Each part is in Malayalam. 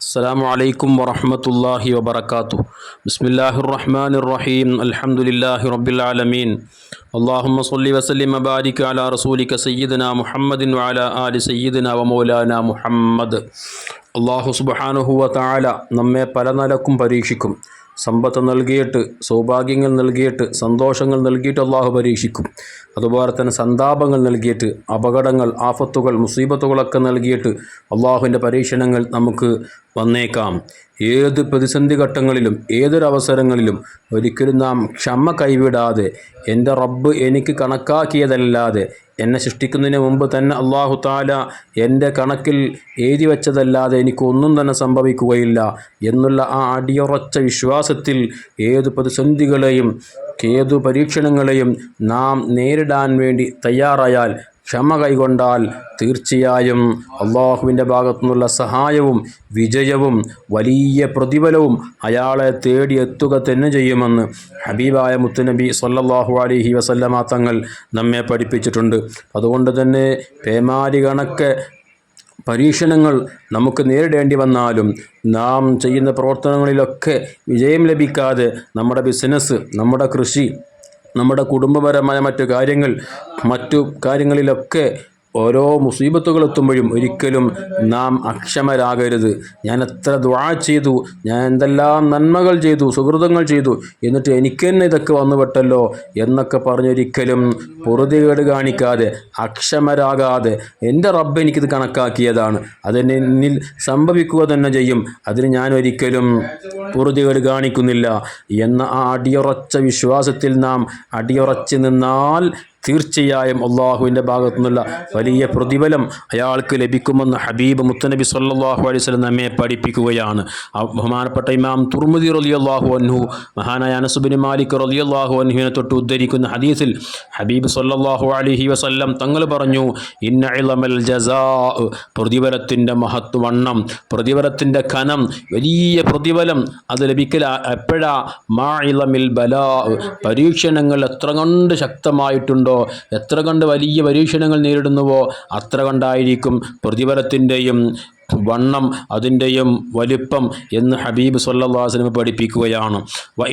السلام عليكم ورحمة الله وبركاته بسم الله الرحمن الرحيم الحمد لله رب العالمين اللهم صل وسلم وبارك على رسولك سيدنا محمد وعلى آل سيدنا ومولانا محمد അള്ളാഹു സുബഹാനുഹുവ താല നമ്മെ പല നിലക്കും പരീക്ഷിക്കും സമ്പത്ത് നൽകിയിട്ട് സൗഭാഗ്യങ്ങൾ നൽകിയിട്ട് സന്തോഷങ്ങൾ നൽകിയിട്ട് അള്ളാഹു പരീക്ഷിക്കും അതുപോലെ തന്നെ സന്താപങ്ങൾ നൽകിയിട്ട് അപകടങ്ങൾ ആഫത്തുകൾ മുസീബത്തുകളൊക്കെ നൽകിയിട്ട് അള്ളാഹുവിൻ്റെ പരീക്ഷണങ്ങൾ നമുക്ക് വന്നേക്കാം. ഏത് പ്രതിസന്ധി ഘട്ടങ്ങളിലും ഏതൊരവസരങ്ങളിലും ഒരിക്കലും നാം ക്ഷമ കൈവിടാതെ എന്റെ റബ്ബ് എനിക്ക് കണക്കാക്കിയതല്ലാതെ എന്നെ സൃഷ്ടിക്കുന്നതിന് മുമ്പ് തന്നെ അള്ളാഹു താല എന്റെ കണക്കിൽ എഴുതി വച്ചതല്ലാതെ എനിക്കൊന്നും തന്നെ സംഭവിക്കുകയില്ല എന്നുള്ള ആ അടിയുറച്ച വിശ്വാസത്തിൽ ഏത് പ്രതിസന്ധികളെയും ഏതു പരീക്ഷണങ്ങളെയും നാം നേരിടാൻ വേണ്ടി തയ്യാറായാൽ ക്ഷമ കൈകൊണ്ടാൽ തീർച്ചയായും അള്ളാഹുവിന്റെ ഭാഗത്തുനിന്നുള്ള സഹായവും വിജയവും വലിയ പ്രതിഫലവും അയാളെ തേടിയെത്തുക തന്നെ ചെയ്യുമെന്ന് ഹബീബായ മുത്തുനബി സൊല്ലാഹു അലിഹി വസല്ലമ തങ്ങൾ നമ്മെ പഠിപ്പിച്ചിട്ടുണ്ട്. അതുകൊണ്ട് തന്നെ പേമാരി കണക്ക് പരീക്ഷണങ്ങൾ നമുക്ക് നേരിടേണ്ടി വന്നാലും നാം ചെയ്യുന്ന പ്രവർത്തനങ്ങളിലൊക്കെ വിജയം ലഭിക്കാതെ നമ്മുടെ ബിസിനസ് നമ്മുടെ കൃഷി നമ്മുടെ കുടുംബപരമായ മറ്റു കാര്യങ്ങൾ മറ്റു കാര്യങ്ങളിലൊക്കെ ഓരോ മുസീബത്തുകൾ എത്തുമ്പോഴും ഒരിക്കലും നാം അക്ഷമരാകരുത്. ഞാൻ എത്ര ദ്വാ ചെയ്തു ഞാൻ എന്തെല്ലാം നന്മകൾ ചെയ്തു സുഹൃതങ്ങൾ ചെയ്തു എന്നിട്ട് എനിക്ക് തന്നെ ഇതൊക്കെ വന്നുപെട്ടല്ലോ എന്നൊക്കെ പറഞ്ഞൊരിക്കലും പൊറുതികേട് കാണിക്കാതെ അക്ഷമരാകാതെ എന്റെ റബ്ബ് എനിക്കിത് കണക്കാക്കിയതാണ്. അതിന് എന്നിൽ സംഭവിക്കുക തന്നെ ചെയ്യും. അതിന് ഞാൻ ഒരിക്കലും പൊറുതികേട് കാണിക്കുന്നില്ല. എന്ന ആ അടിയുറച്ച വിശ്വാസത്തിൽ നാം അടിയുറച്ച് നിന്നാൽ തീർച്ചയായും അള്ളാഹുവിന്റെ ഭാഗത്തു നിന്നുള്ള വലിയ പ്രതിഫലം അയാൾക്ക് ലഭിക്കുമെന്ന് ഹബീബ് മുത്തനബി സല്ലാഹു അലൈഹി സ്വലം നമ്മെ പഠിപ്പിക്കുകയാണ്. ബഹുമാനപ്പെട്ട ഇമാം തുർമുദി റലി അള്ളാഹു അൻഹു മഹാനായ അനസുബിൻ മാലിക് റലി അള്ളാഹു അൻഹുവിനെ തൊട്ട് ഉദ്ധരിക്കുന്ന ഹദീസിൽ ഹബീബ് സല്ലാഹു അലഹി വസല്ലം തങ്ങൾ പറഞ്ഞു ഇന്ന ജസാ പ്രതിഫലത്തിന്റെ മഹത്വണ്ണം പ്രതിഫലത്തിന്റെ കനം വലിയ പ്രതിഫലം അത് ലഭിക്കല എപ്പോഴാ? മാ ഇളമിൽ ബലാ പരീക്ഷണങ്ങൾ എത്ര കണ്ട് ശക്തമായിട്ടുണ്ടോ? എത്ര കണ്ട് വലിയ പരീക്ഷണങ്ങൾ നേരിടുന്നുവോ? അത്ര കണ്ടായിരിക്കും പ്രതിഫലത്തിന്റെയും വണ്ണം അതിന്റെയും വലിപ്പം എന്ന് ഹബീബ് സല്ലാസ്ലം പഠിപ്പിക്കുകയാണ്. വ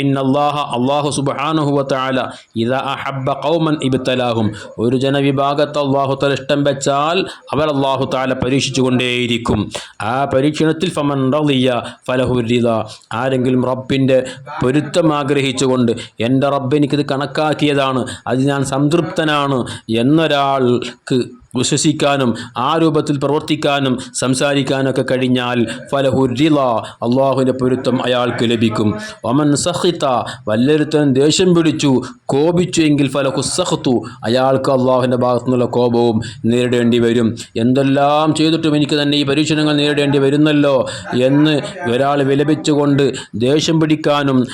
അള്ളാഹു സുബാനുഹുവത്താല ഇതാ അഹബ്ബ കൗമൻ ഇബ്തലാഹും. ഒരു ജനവിഭാഗത്തെ അള്ളാഹു തല ഇഷ്ടം വെച്ചാൽ അവർ അള്ളാഹു താല പരീക്ഷിച്ചു കൊണ്ടേയിരിക്കും ആ പരീക്ഷണത്തിൽ ഫമൻ റളിയ ഫലഹുരിത ആരെങ്കിലും റബ്ബിന്റെ പൊരുത്തം ആഗ്രഹിച്ചുകൊണ്ട് എന്റെ റബ്ബ് എനിക്കിത് കണക്കാക്കിയതാണ് അത് ഞാൻ സംതൃപ്തനാണ് എന്നൊരാൾക്ക് വിശ്വസിക്കാനും ആ രൂപത്തിൽ പ്രവർത്തിക്കാനും സംസാരിക്കാനൊക്കെ കഴിഞ്ഞാൽ ഫലഹുരില അള്ളാഹുവിന്റെ പൊരുത്തം അയാൾക്ക് ലഭിക്കും. ഒമൻ സഹിത്ത വല്ലൊരുത്തൻ ദേഷ്യം പിടിച്ചു കോപിച്ചു എങ്കിൽ ഫലഹു സഹത്തു അയാൾക്ക് അള്ളാഹുവിന്റെ ഭാഗത്തു നിന്നുള്ള കോപവും നേരിടേണ്ടി വരും. എന്തെല്ലാം ചെയ്തിട്ടും എനിക്ക് തന്നെ ഈ പരീക്ഷണങ്ങൾ നേരിടേണ്ടി വരുന്നല്ലോ എന്ന് ഒരാൾ വിലപിച്ചുകൊണ്ട് ദേഷ്യം പിടിക്കാനും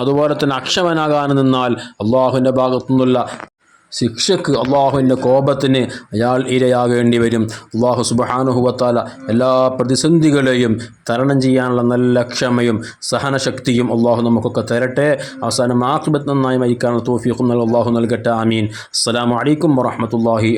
അതുപോലെ തന്നെ അക്ഷമനാകാനും നിന്നാൽ അള്ളാഹുവിന്റെ ഭാഗത്തു ശിക്ഷക്ക് അള്ളാഹുവിന്റെ കോപത്തിന് അയാൾ ഇരയാകേണ്ടി വരും. അള്ളാഹു സുബഹാനുഹുവത്താല എല്ലാ പ്രതിസന്ധികളെയും തരണം ചെയ്യാനുള്ള നല്ല ക്ഷമയും സഹനശക്തിയും അള്ളാഹു നമുക്കൊക്കെ തരട്ടെ. അവസാനം ആക്ബത്ത് നന്നായി മരിക്കാനുള്ള തോഫീഖും അള്ളാഹു നൽകട്ടെ. ആമീൻ. അസ്സാം വലൈക്കും വറഹമത്തല്ലാഹി